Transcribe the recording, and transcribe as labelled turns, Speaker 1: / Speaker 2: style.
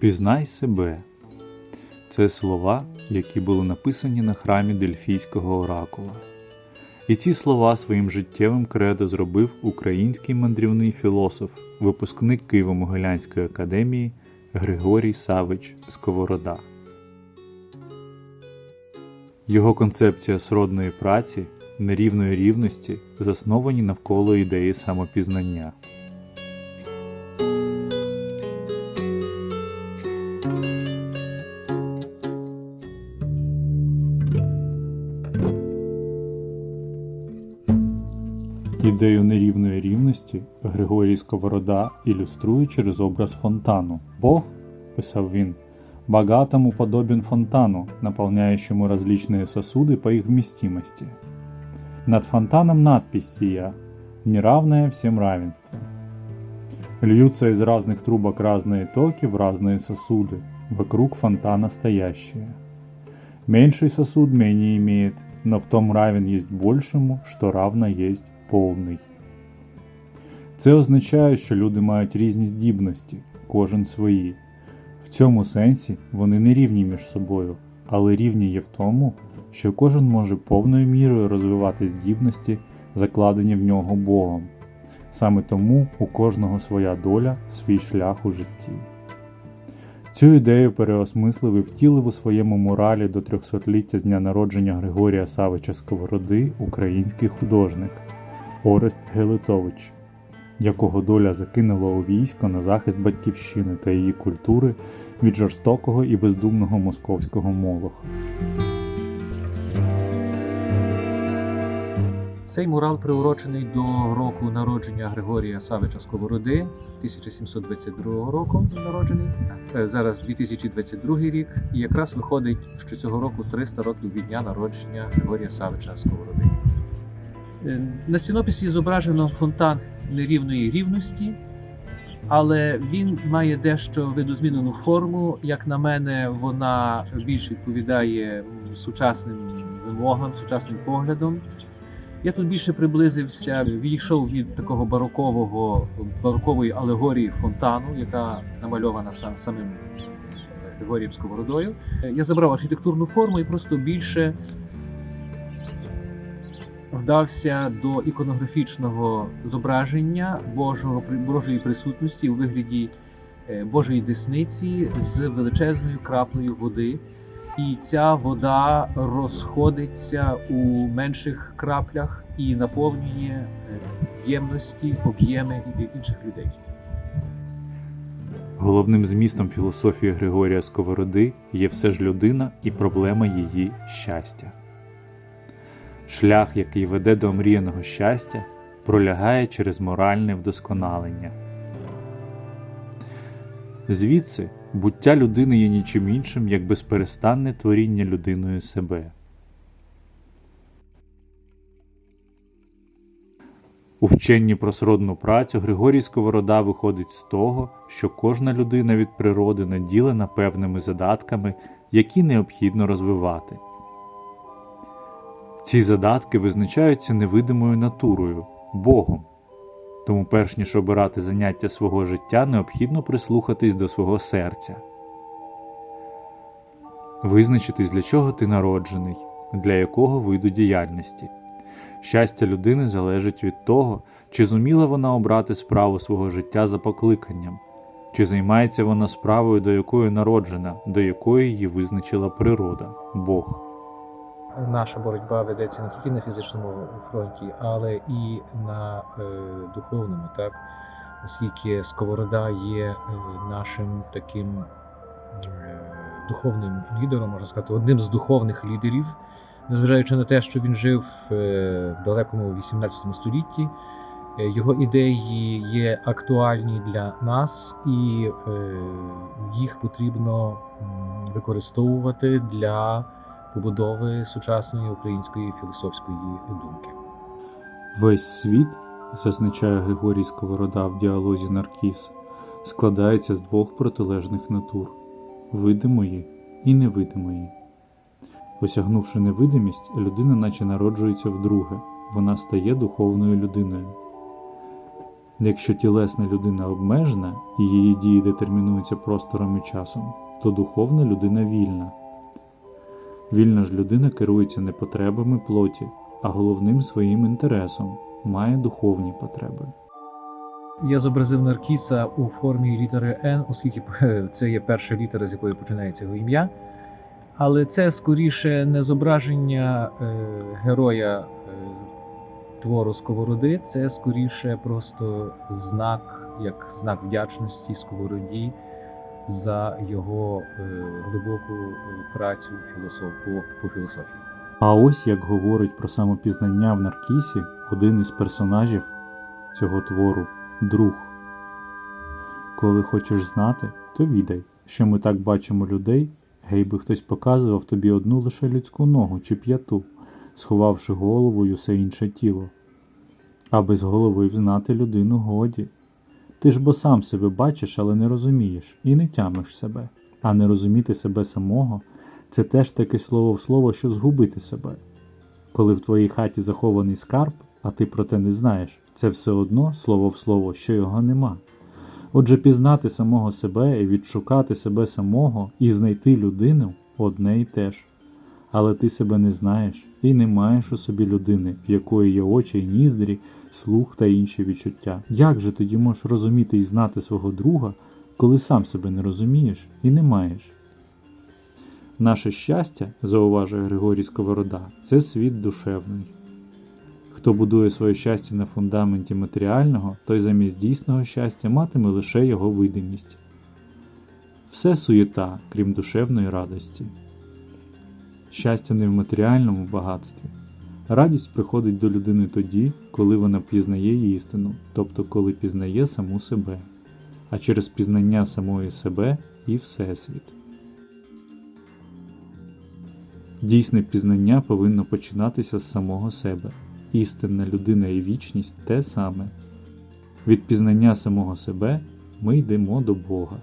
Speaker 1: Пізнай себе. Це слова, які були написані на храмі Дельфійського оракула. І ці слова своїм життєвим кредо зробив український мандрівний філософ, випускник Києво-Могилянської академії Григорій Савич Сковорода. Його концепція сродної праці, нерівної рівності засновані навколо ідеї самопізнання. Ідею нерівної рівності Григорій Сковорода ілюструє через образ фонтану. Бог, писав він, богатому подобен фонтану, наполняющему различные сосуды по их вместимости. Над фонтаном надпись сия «Неравное всем равенство». Льются из разных трубок разные токи в разные сосуды, вокруг фонтана стоящие. Меньший сосуд менее имеет, но в том равен есть большему, що равно єсть повний. Це означає, що люди мають різні здібності, кожен свої. В цьому сенсі вони не рівні між собою, але рівні є в тому, що кожен може повною мірою розвивати здібності, закладені в нього Богом. Саме тому у кожного своя доля, свій шлях у житті. Цю ідею переосмислив і втілив у своєму моралі до 300-ліття з дня народження Григорія Савича Сковороди український художник Орест Гелетович, якого доля закинула у військо на захист батьківщини та її культури від жорстокого і бездумного московського молоха.
Speaker 2: Цей мурал приурочений до року народження Григорія Савича Сковороди, 1722 року народжений. Е, Зараз 2022 рік, і якраз виходить, що цього року 300 років від дня народження Григорія Савича Сковороди. Е, На стінописі зображено фонтан нерівної рівності, але він має дещо видозмінену форму. Як на мене, вона більш відповідає сучасним вимогам, сучасним поглядом. Я тут більше приблизився, відійшов від такого барокового барокової алегорії фонтану, яка намальована сам самим Григорієм Сковородою. Я забрав архітектурну форму і просто більше вдався до іконографічного зображення Божого Божої присутності у вигляді е, Божої десниці з величезною краплею води. І ця вода розходиться у менших краплях і наповнює е, ємності, об'єми інших людей.
Speaker 1: Головним змістом філософії Григорія Сковороди є все ж людина і проблема її щастя. Шлях, який веде до омріяного щастя, пролягає через моральне вдосконалення. Звідси буття людини є нічим іншим, як безперестанне творіння людиною себе. У вченні про сродну працю Григорій Сковорода виходить з того, що кожна людина від природи наділена певними задатками, які необхідно розвивати. Ці задатки визначаються невидимою натурою Богом. Тому, перш ніж обирати заняття свого життя, необхідно прислухатись до свого серця, визначитись, для чого ти народжений, для якого виду діяльності. Щастя людини залежить від того, чи зуміла вона обрати справу свого життя за покликанням, чи займається вона справою, до якої народжена, до якої її визначила природа, Бог.
Speaker 2: Наша боротьба ведеться не тільки на фізичному фронті, але і на е, духовному, так оскільки Сковорода є е, нашим таким е, духовним лідером, можна сказати, одним з духовних лідерів, незважаючи на те, що він жив в далекому 18 столітті. Його ідеї є актуальні для нас, і їх потрібно використовувати для побудови сучасної української філософської думки.
Speaker 1: Весь світ, зазначає Григорій Сковорода в діалозі Наркіс, складається з двох протилежних натур видимої і невидимої. Осягнувши невидимість, людина наче народжується вдруге, вона стає духовною людиною. Якщо тілесна людина обмежена і її дії детермінуються простором і часом, то духовна людина вільна. Вільна ж людина керується не потребами плоті, а головним своїм інтересом має духовні потреби.
Speaker 2: Я зобразив Наркіса у формі літери Н, оскільки це є перша літера, з якої починається його ім'я. Але це скоріше не зображення е, героя е, твору Сковороди, це скоріше просто знак, як знак вдячності Сковороді за його е, глибоку е, працю філософ, по, філософії.
Speaker 1: А ось як говорить про самопізнання в Наркісі один із персонажів цього твору друг. Коли хочеш знати, то відай, що ми так бачимо людей, гей би хтось показував тобі одну лише людську ногу чи п'яту, сховавши голову й усе інше тіло. А без голови взнати людину годі. Ти ж бо сам себе бачиш, але не розумієш, і не тямиш себе. А не розуміти себе самого це теж таке слово в слово, що згубити себе. Коли в твоїй хаті захований скарб, а ти про те не знаєш, це все одно слово в слово, що його нема. Отже, пізнати самого себе і відшукати себе самого і знайти людину одне й те ж. Але ти себе не знаєш і не маєш у собі людини, в якої є очі й ніздрі, слух та інші відчуття. Як же тоді можеш розуміти і знати свого друга, коли сам себе не розумієш і не маєш? Наше щастя, зауважує Григорій Сковорода, це світ душевний. Хто будує своє щастя на фундаменті матеріального, той замість дійсного щастя матиме лише його видимість. Все суєта, крім душевної радості. Щастя не в матеріальному багатстві. Радість приходить до людини тоді, коли вона пізнає істину, тобто коли пізнає саму себе, а через пізнання самої себе і Всесвіт. Дійсне пізнання повинно починатися з самого себе. Істинна людина і вічність те саме. Від пізнання самого себе ми йдемо до Бога.